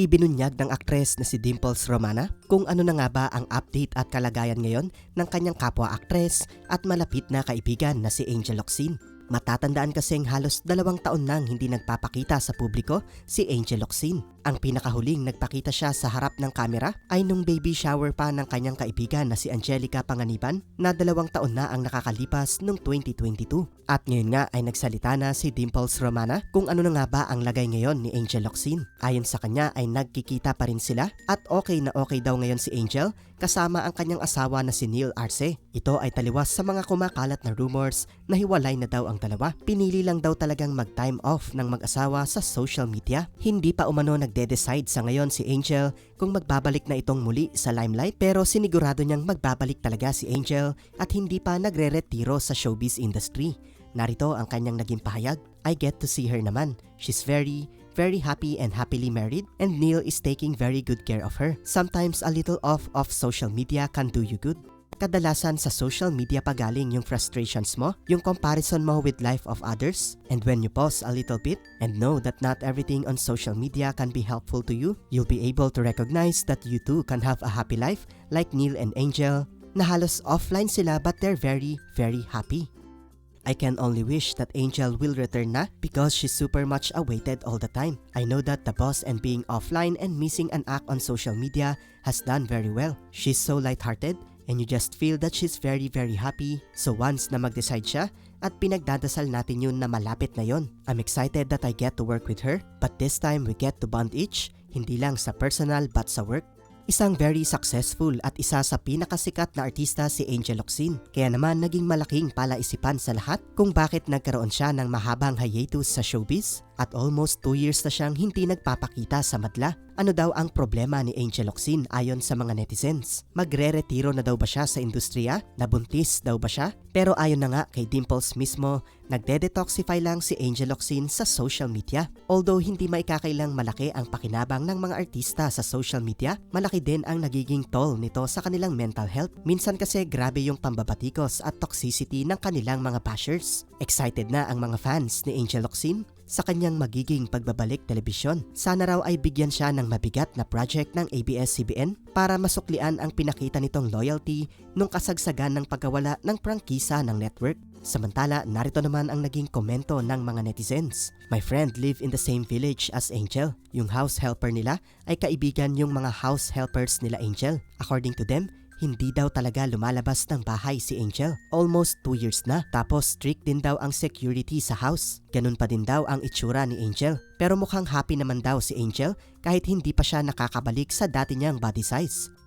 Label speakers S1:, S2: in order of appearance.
S1: Ibinunyag ng aktres na si Dimples Romana kung ano na nga ba ang update at kalagayan ngayon ng kanyang kapwa aktres at malapit na kaibigan na si Angel Locsin. Matatandaan kasing halos dalawang taon nang hindi nagpapakita sa publiko si Angel Locsin. Ang pinakahuling nagpakita siya sa harap ng kamera ay nung baby shower pa ng kanyang kaibigan na si Angelica Panganiban na dalawang taon na ang nakakalipas noong 2022. At ngayon nga ay nagsalita na si Dimples Romana kung ano na nga ba ang lagay ngayon ni Angel Locsin. Ayon sa kanya ay nagkikita pa rin sila at okay na okay daw ngayon si Angel kasama ang kanyang asawa na si Neil Arce. Ito ay taliwas sa mga kumakalat na rumors na hiwalay na daw ang dalawa. Pinili lang daw talagang mag-time off ng mag-asawa sa social media. Hindi pa umano nagde-decide sa ngayon si Angel kung magbabalik na itong muli sa limelight pero sinigurado niyang magbabalik talaga si Angel at hindi pa nagre-retiro sa showbiz industry. Narito ang kanyang naging pahayag. I get to see her naman. She's very, very happy and happily married and Neil is taking very good care of her. Sometimes a little off of social media can do you good. Kadalasan sa social media pagaling yung frustrations mo, yung comparison mo with life of others, and when you pause a little bit and know that not everything on social media can be helpful to you, you'll be able to recognize that you too can have a happy life like Neil and Angel, na halos offline sila but they're very, very happy. I can only wish that Angel will return na because she's super much awaited all the time. I know that the boss and being offline and missing an act on social media has done very well. She's so lighthearted and you just feel that she's very very happy. So once na mag-decide siya at pinagdadasal natin yun na malapit na yon. I'm excited that I get to work with her but this time we get to bond each hindi lang sa personal but sa work. Isang very successful at isa sa pinakasikat na artista si Angel Locsin. Kaya naman naging malaking palaisipan sa lahat kung bakit nagkaroon siya ng mahabang hiatus sa showbiz at almost 2 years na siyang hindi nagpapakita sa madla. Ano daw ang problema ni Angel Locsin ayon sa mga netizens? Magre-retiro na daw ba siya sa industriya? Nabuntis daw ba siya? Pero ayon na nga kay Dimples mismo, nagde-detoxify lang si Angel Locsin sa social media. Although hindi maikakailang malaki ang pakinabang ng mga artista sa social media, malaki din ang nagiging toll nito sa kanilang mental health. Minsan kasi grabe yung pambabatikos at toxicity ng kanilang mga bashers. Excited na ang mga fans ni Angel Locsin sa kanyang magiging pagbabalik telebisyon. Sana raw ay bigyan siya ng mabigat na project ng ABS-CBN para masuklian ang pinakita nitong loyalty nung kasagsagan ng pagkawala ng prangkisa ng network. Samantala, narito naman ang naging komento ng mga netizens. My friend live in the same village as Angel. Yung house helper nila ay kaibigan yung mga house helpers nila Angel. According to them, hindi daw talaga lumalabas ng bahay si Angel. Almost 2 years na. Tapos strict din daw ang security sa house. Ganun pa din daw ang itsura ni Angel. Pero mukhang happy naman daw si Angel kahit hindi pa siya nakakabalik sa dati niyang body size.